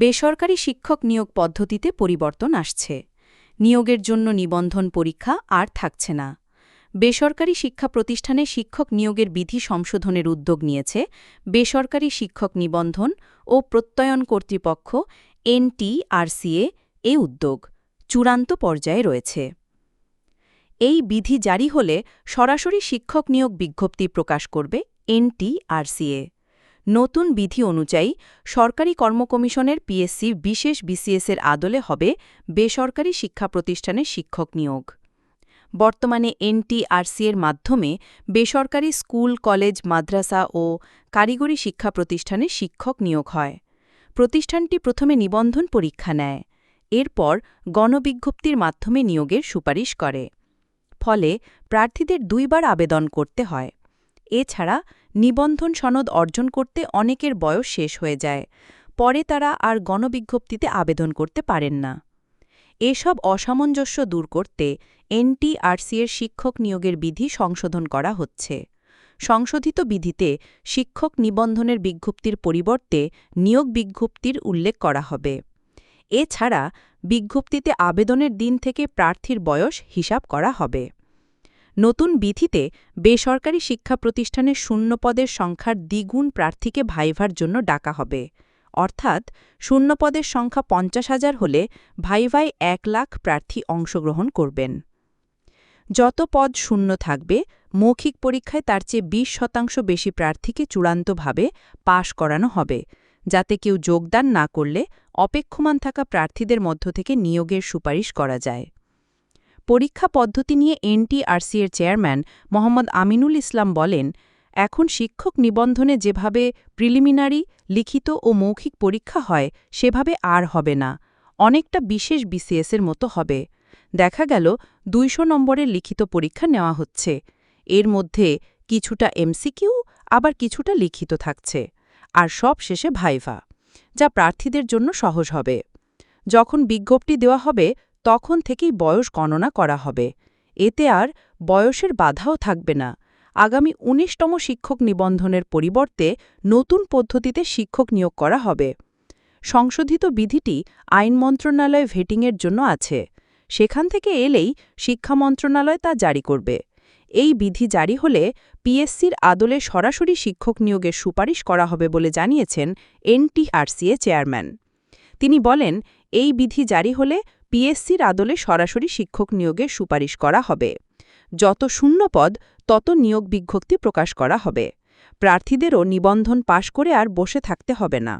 বেসরকারি শিক্ষক নিয়োগ পদ্ধতিতে পরিবর্তন আসছে। নিয়োগের জন্য নিবন্ধন পরীক্ষা আর থাকছে না। বেসরকারি শিক্ষা প্রতিষ্ঠানে শিক্ষক নিয়োগের বিধি সংশোধনের উদ্যোগ নিয়েছে বেসরকারি শিক্ষক নিবন্ধন ও প্রত্যয়ন কর্তৃপক্ষ এনটিআরসিএ এ উদ্যোগ চূড়ান্ত পর্যায়ে রয়েছে। এই বিধি জারি হলে সরাসরি শিক্ষক নিয়োগ বিজ্ঞপ্তি প্রকাশ করবে এনটিআরসিএ। নতুন বিধি অনুযায়ী সরকারি কর্মকমিশনের পিএসসি বিশেষ বিসিএসের আদলে হবে বেসরকারি শিক্ষা প্রতিষ্ঠানে শিক্ষক নিয়োগ। বর্তমানে এনটিআরসি এর মাধ্যমে বেসরকারি স্কুল, কলেজ, মাদ্রাসা ও কারিগরি শিক্ষা প্রতিষ্ঠানে শিক্ষক নিয়োগ হয়। প্রতিষ্ঠানটি প্রথমে নিবন্ধন পরীক্ষা নেয়। এরপর গণবিজ্ঞপ্তির মাধ্যমে নিয়োগের সুপারিশ করে। ফলে প্রার্থীদের দুইবার আবেদন করতে হয়। এছাড়া নিবন্ধন সনদ অর্জন করতে অনেকের বয়স শেষ হয়ে যায়। পরে তারা আর গণবিজ্ঞপ্তিতে আবেদন করতে পারেন না। এসব অসামঞ্জস্য দূর করতে এনটিআরসি এর শিক্ষক নিয়োগের বিধি সংশোধন করা হচ্ছে। সংশোধিত বিধিতে শিক্ষক নিবন্ধনের বিজ্ঞপ্তির পরিবর্তে নিয়োগ বিজ্ঞপ্তির উল্লেখ করা হবে। এছাড়া বিজ্ঞপ্তিতে আবেদনের দিন থেকে প্রার্থীর বয়স হিসাব করা হবে। নতুন বিধিতে বেসরকারি শিক্ষা প্রতিষ্ঠানের শূন্যপদের সংখ্যার দ্বিগুণ প্রার্থীকে ভাইভার জন্য ডাকা হবে। অর্থাৎ শূন্যপদের সংখ্যা পঞ্চাশ হাজার হলে ভাইভাই এক লাখ প্রার্থী অংশগ্রহণ করবেন। যত পদ শূন্য থাকবে, মৌখিক পরীক্ষায় তার চেয়ে ২০ শতাংশ বেশি প্রার্থীকে চূড়ান্তভাবে পাশ করানো হবে, যাতে কেউ যোগদান না করলে অপেক্ষমান থাকা প্রার্থীদের মধ্য থেকে নিয়োগের সুপারিশ করা যায়। পরীক্ষা পদ্ধতি নিয়ে এনটিআরসি এর চেয়ারম্যান মোহাম্মদ আমিনুল ইসলাম বলেন, এখন শিক্ষক নিবন্ধনে যেভাবে প্রিলিমিনারি, লিখিত ও মৌখিক পরীক্ষা হয়, সেভাবে আর হবে না। অনেকটা বিশেষ বিসিএসের মতো হবে। দেখা গেল দুইশো নম্বরের লিখিত পরীক্ষা নেওয়া হচ্ছে। এর মধ্যে কিছুটা এমসিকিউ, আবার কিছুটা লিখিত থাকছে। আর সব শেষে ভাইভা, যা প্রার্থীদের জন্য সহজ হবে। যখন বিজ্ঞপ্তি দেওয়া হবে তখন থেকেই বয়স গণনা করা হবে। এতে আর বয়সের বাধাও থাকবে না। আগামী ১৯তম শিক্ষক নিবন্ধনের পরিবর্তে নতুন পদ্ধতিতে শিক্ষক নিয়োগ করা হবে। সংশোধিত বিধিটি আইন মন্ত্রণালয় ভেটিংয়ের জন্য আছে। সেখান থেকে এলেই শিক্ষা মন্ত্রণালয় তা জারি করবে। এই বিধি জারি হলে পিএসসির আদলে সরাসরি শিক্ষক নিয়োগের সুপারিশ করা হবে বলে জানিয়েছেন এনটিআরসিএ চেয়ারম্যান। তিনি বলেন, এই বিধি জারি হলে পিএসসির আদলে সরাসরি শিক্ষক নিয়োগের সুপারিশ করা হবে। যত শূন্য পদ, তত নিয়োগ বিজ্ঞপ্তি প্রকাশ করা হবে। প্রার্থীদেরও নিবন্ধন পাশ করে আর বসে থাকতে হবে না।